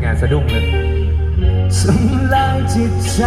เป็นงานสะดุ้งเลยสำลายจิตใจ